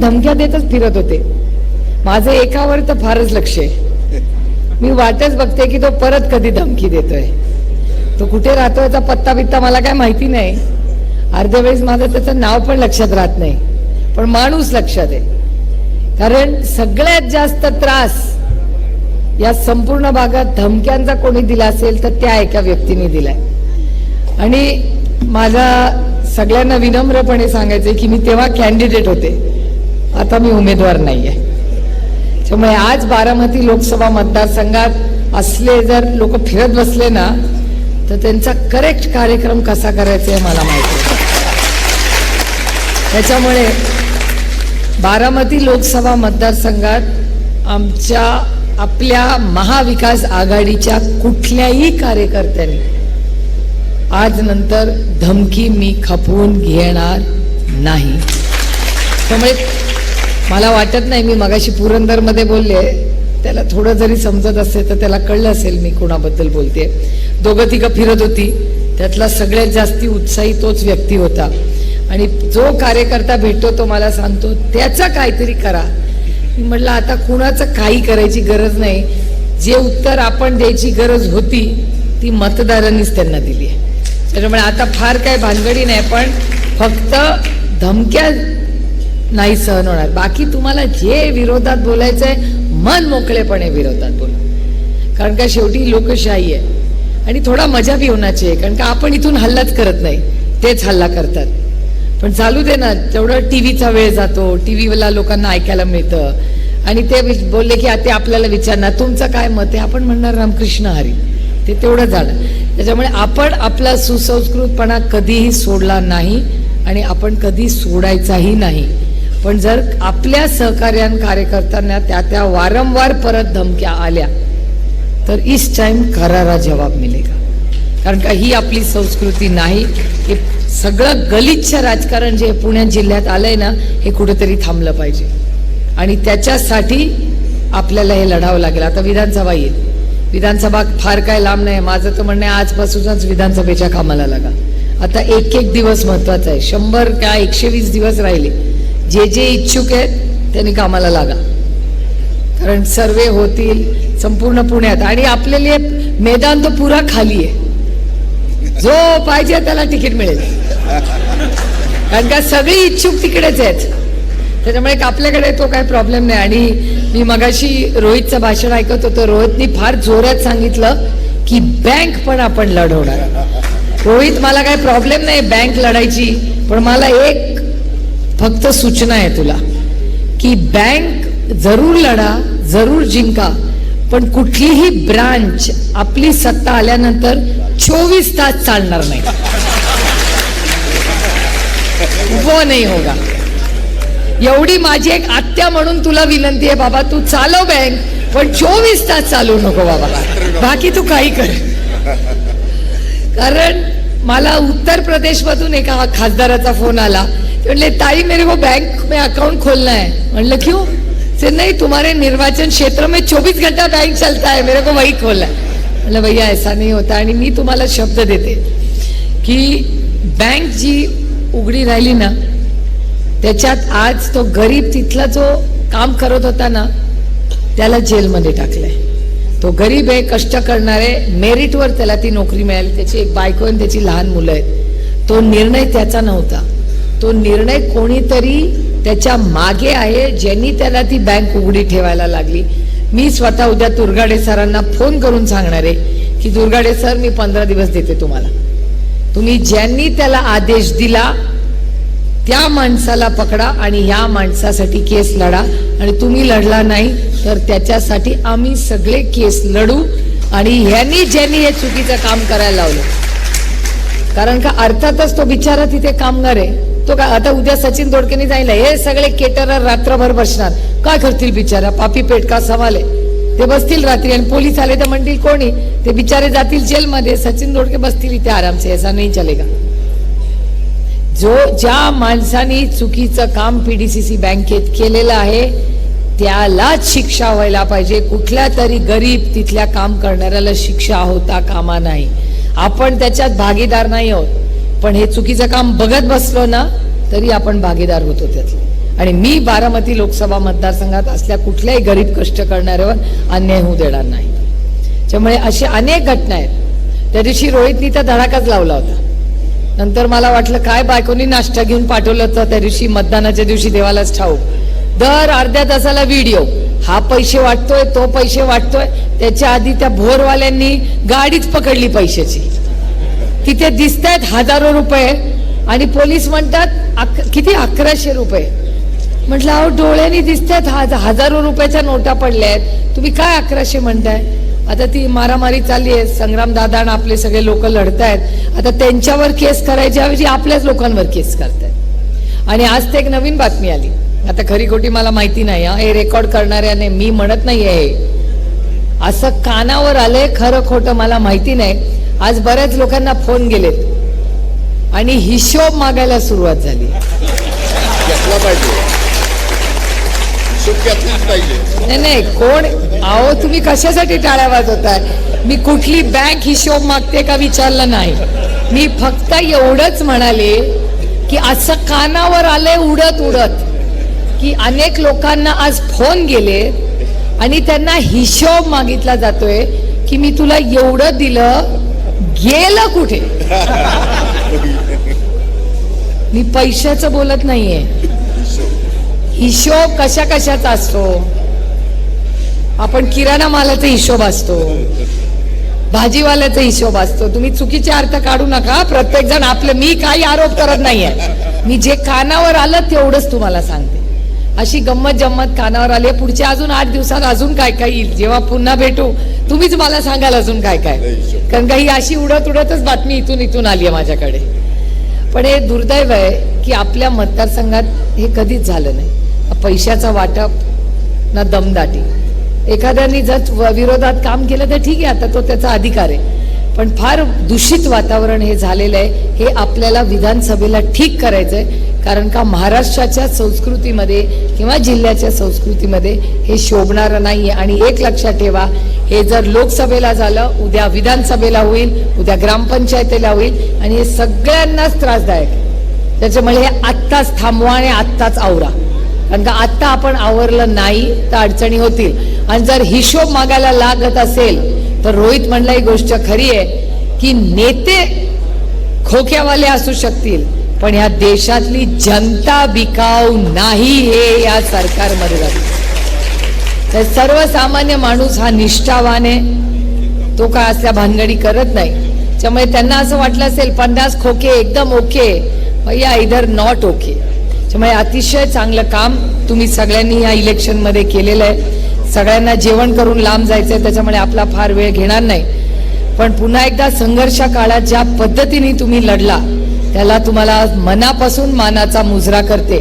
धमक्या देतच फिरत होते. माझं एकावर तर फारच लक्ष आहे. मी वाटच बघते की तो परत कधी धमकी देतोय. तो कुठे राहतो याचा पत्ता बित्ता मला काय माहिती नाही. अर्ध्या वेळेस माझं त्याचं नाव पण लक्षात राहत नाही. पण माणूस लक्षात आहे. कारण सगळ्यात जास्त त्रास या संपूर्ण भागात धमक्यांचा कोणी दिला असेल तर त्या एका व्यक्तीने दिलाय. आणि माझा सगळ्यांना विनम्रपणे सांगायचं की मी तेव्हा कॅन्डिडेट होते. आता मी उमेदवार नाही आहे त्यामुळे आज बारामती लोकसभा मतदारसंघात असले जर लोक फिरत बसले ना तर त्यांचा करेक्ट कार्यक्रम कसा करायचा आहे मला माहिती आहे. त्याच्यामुळे बारामती लोकसभा मतदारसंघात आमच्या आपल्या महाविकास आघाडीच्या कुठल्याही कार्यकर्त्यांनी आज नंतर धमकी मी खपवून घेणार नाही त्यामुळे मला वाटत नाही मी मगाशी पुरंदरमध्ये बोलले. त्याला थोडं जरी समजत असेल तर त्याला कळलं असेल मी कोणाबद्दल बोलते. दोघं तिघं फिरत होती. त्यातला सगळ्यात जास्ती उत्साही तोच व्यक्ती होता. आणि जो कार्यकर्ता भेटतो तो मला सांगतो त्याचा काहीतरी करा. मी म्हटलं आता कुणाचं काही करायची गरज नाही. जे उत्तर आपण द्यायची गरज होती ती मतदारांनीच त्यांना दिली आहे. त्याच्यामुळे आता फार काय भानगडी नाही पण फक्त धमक्या नाही सहन होणार. बाकी तुम्हाला जे विरोधात बोलायचं आहे मन मोकळेपणे विरोधात बोला. कारण का शेवटी लोकशाही आहे. आणि थोडा मजा बी होण्याची आहे. कारण का आपण इथून हल्लाच करत नाही. तेच हल्ला करतात. पण चालू दे ना तेवढं टीव्हीचा वेळ जातो. टी व्हीवाला लोकांना ऐकायला मिळतं. आणि ते बोलले की ते आपल्याला विचारणार. तुमचं काय मत आहे? आपण म्हणणार रामकृष्ण हरी. ते तेवढं झालं. त्याच्यामुळे आपण आपला सुसंस्कृतपणा कधीही सोडला नाही. आणि आपण कधी सोडायचाही नाही. पण जर आपल्या सहकार्यान कार्यकर्त्यांना त्या त्या वारंवार परत धमक्या आल्या तर इस टाइम करारा जवाब मिलेगा. कारण का ही आपली संस्कृती नाही हे सगळं गलिच्छ राजकारण जे पुण्या जिल्ह्यात आलंय ना हे कुठेतरी थांबलं पाहिजे. आणि त्याच्यासाठी आपल्याला हे लढावं लागेल. आता विधानसभा येईल. विधानसभा फार काय लांब नाही. माझं तर म्हणणं आहे आजपासूनच विधानसभेच्या कामाला लागा. आता एक एक दिवस महत्त्वाचा आहे. शंभर काय एकशे वीस दिवस राहिले. जे जे इच्छुक आहेत त्यांनी कामाला लागा. कारण सर्वे होतील संपूर्ण पुण्यात. आणि आपल्याला मैदान तो पुरा खाली आहे. जो पाहिजे त्याला तिकीट मिळेल. कारण का सगळी इच्छुक तिकडेच आहेत. त्याच्यामुळे आपल्याकडे तो काही प्रॉब्लेम नाही. आणि मी मगाशी रोहितचं भाषण ऐकत होतो. रोहितनी फार जोरात सांगितलं की बँक पण आपण लढवणार. रोहित मला काही प्रॉब्लेम नाही. बँक लढायची. पण मला एक फक्त सूचना आहे तुला. की बँक जरूर लढा जरूर जिंका पण कुठलीही ब्रांच आपली सत्ता आल्यानंतर चोवीस तास चालणार नाही. वो नाही होगा. एवढी माझी एक आत्या म्हणून तुला विनंती आहे बाबा तू चालव बँक पण चोवीस तास चालू नको बाबा. बाकी तू काही कर. कारण मला उत्तर प्रदेशमधून एका खासदाराचा फोन आला. म्हणले ताई मेरे को बैंक में अकाउंट खोलना है म्हणलं क्यों से नहीं तुम्हारे निर्वाचन क्षेत्र में 24 घंटा बैंक चलता है मेरे को वही खोलना है म्हणलं भैया ऐसा नहीं होता आणि मी तुम्हाला शब्द देते की बँक जी उघडी राहिली ना त्याच्यात आज तो गरीब तिथला जो काम करत होता ना त्याला जेलमध्ये टाकलंय तो गरीब आहे कष्ट करणारे मेरिटवर त्याला ती नोकरी मिळाली त्याची एक बायको आणि त्याची लहान मुलं आहेत तो निर्णय त्याचा नव्हता तो निर्णय कोणीतरी त्याच्यामागे आहे ज्यांनी त्याला ती बँक उघडी ठेवायला लागली. मी स्वतः उद्या दुर्गाडे सरांना फोन करून सांगणार आहे की दुर्गाडे सर मी पंधरा दिवस देते तुम्हाला. तुम्ही ज्यांनी त्याला आदेश दिला त्या माणसाला पकडा आणि ह्या माणसासाठी केस लढा. आणि तुम्ही लढला नाही तर त्याच्यासाठी आम्ही सगळे केस लढू आणि ह्यांनी ज्यांनी हे चुकीचं काम करायला लावलं. कारण का अर्थातच तो बिचारा तिथे कामगार आहे. तो का आता उद्या सचिन दोडकेने जायला हे सगळे केटरर रात्रभर बसणार. काय करतील बिचारा? पापी पेट का सवाल आहे ते बसतील रात्री आणि पोलीस आले तर म्हणतील कोणी? ते बिचारे जातील जेलमध्ये. सचिन दोडके बसतील इथे आरामसे ऐसा नाही चलेगा. जो ज्या माणसाने चुकीचं काम पीडीसीसी बँकेत केलेलं आहे त्यालाच शिक्षा व्हायला पाहिजे. कुठल्या तरी गरीब तिथल्या काम करणाऱ्याला शिक्षा होता कामा नाही. आपण त्याच्यात भागीदार नाही आहोत. पण हे चुकीचं काम बघत बसलो ना तरी आपण भागीदार होतो त्यातलं. आणि मी बारामती लोकसभा मतदारसंघात असल्या कुठल्याही गरीब कष्ट करणाऱ्यावर अन्याय होऊ देणार नाही. त्यामुळे अशा अनेक घटना आहेत. त्या दिवशी रोहितनी तर धडाकाच लावला होता. नंतर मला वाटलं काय बायकोनी नाश्ता घेऊन पाठवलं होतं त्या दिवशी मतदानाच्या दिवशी देवालाच ठाऊक. दर अर्ध्या तासाला व्हिडिओ. हा पैसे वाटतोय तो पैसे वाटतोय. त्याच्या आधी त्या भोरवाल्यांनी गाडीच पकडली पैशाची. तिथे दिसत आहेत हजारो रुपये. आणि पोलीस म्हणतात अक- किती? अकराशे रुपये. म्हटलं अहो डोळ्यांनी दिसतात हजारो रुपयाच्या नोटा पडल्या आहेत तुम्ही काय अकराशे म्हणताय? आता ती मारामारी चालली आहे. संग्राम दादा आणि आपले सगळे लोक लढत आहेत आता त्यांच्यावर केस करायच्या ऐवजी आपल्याच लोकांवर केस करतायत. आणि आज ते एक नवीन बातमी आली. आता खरी खोटी मला माहिती नाही हे. रेकॉर्ड करणाऱ्याने मी म्हणत नाही हे. असं कानावर आलंय खरं खोटं मला माहिती नाही. आज बऱ्याच लोकांना फोन गेलेत. आणि हिशोब मागायला सुरुवात झाली. नाही नाही कोण? अहो तुम्ही कशासाठी टाळ्या वाजवताय? मी कुठली बँक हिशोब मागते का विचारलं नाही. मी फक्त एवढंच म्हणाले की असं कानावर आलंय उडत उडत. की अनेक लोकांना आज फोन गेले आणि त्यांना हिशोब मागितला जातोय की मी तुला एवढं दिलं गेलं कुठे? मी पैशाचं बोलत नाहीये. हिशोब कशा कशाचा असतो? आपण किराणा मालाचा हिशोब असतो. भाजीवाल्याचा हिशोब असतो. तुम्ही चुकीचे अर्थ काढू नका. प्रत्येक जण आपलं मी काही आरोप करत नाहीये. मी जे कानावर आलं तेवढंच तुम्हाला सांगते. अशी गंमत जम्मत कानावर आली आहे. पुढच्या अजून आठ दिवसात अजून काय काय येईल? जेव्हा पुन्हा भेटू तुम्हीच मला सांगाल अजून काय काय. कारण काही अशी उडत उडतच बातमी इथून इथून आली आहे माझ्याकडे. पण हे दुर्दैव आहे की आपल्या मतदारसंघात हे कधीच झालं नाही. पैशाचं वाटप ना दमदाटी. एखाद्याने जर विरोधात काम केलं तर ठीक आहे आता तो त्याचा अधिकार आहे. पण फार दूषित वातावरण हे झालेलं आहे. हे आपल्याला विधानसभेला ठीक करायचंय. कारण का महाराष्ट्राच्या संस्कृतीमध्ये किंवा जिल्ह्याच्या संस्कृतीमध्ये हे शोभणारं नाही आहे आणि एक लक्षात ठेवा हे जर लोकसभेला झालं उद्या विधानसभेला होईल उद्या ग्रामपंचायतीला होईल आणि हे सगळ्यांनाच त्रासदायक त्याच्यामुळे हे आत्ताच थांबवा आणि आत्ताच आवरा. कारण का आत्ता आपण आवरलं नाही तर अडचणी होतील. आणि जर हिशोब मागायला लागत असेल तर रोहित म्हणला ही गोष्ट खरी आहे की नेते खोक्यावाले असू शकतील पण या देशातली जनता बिकाऊ नाही हे या सरकारमध्ये झालं. तर सर्वसामान्य माणूस हा निष्ठावान आहे. तो काय असल्या भानगडी करत नाही. त्यामुळे त्यांना असं वाटलं असेल पन्नास खोके एकदम ओके या इधर नॉट ओके त्यामुळे अतिशय चांगलं काम तुम्ही सगळ्यांनी या इलेक्शनमध्ये केलेलं आहे. सगळ्यांना जेवण करून लांब जायचं आहे त्याच्यामुळे आपला फार वेळ घेणार नाही. पण पुन्हा एकदा संघर्ष काळात ज्या पद्धतीने तुम्ही लढला त्याला तुम्हाला मनापासून मानाचा मुजरा करते.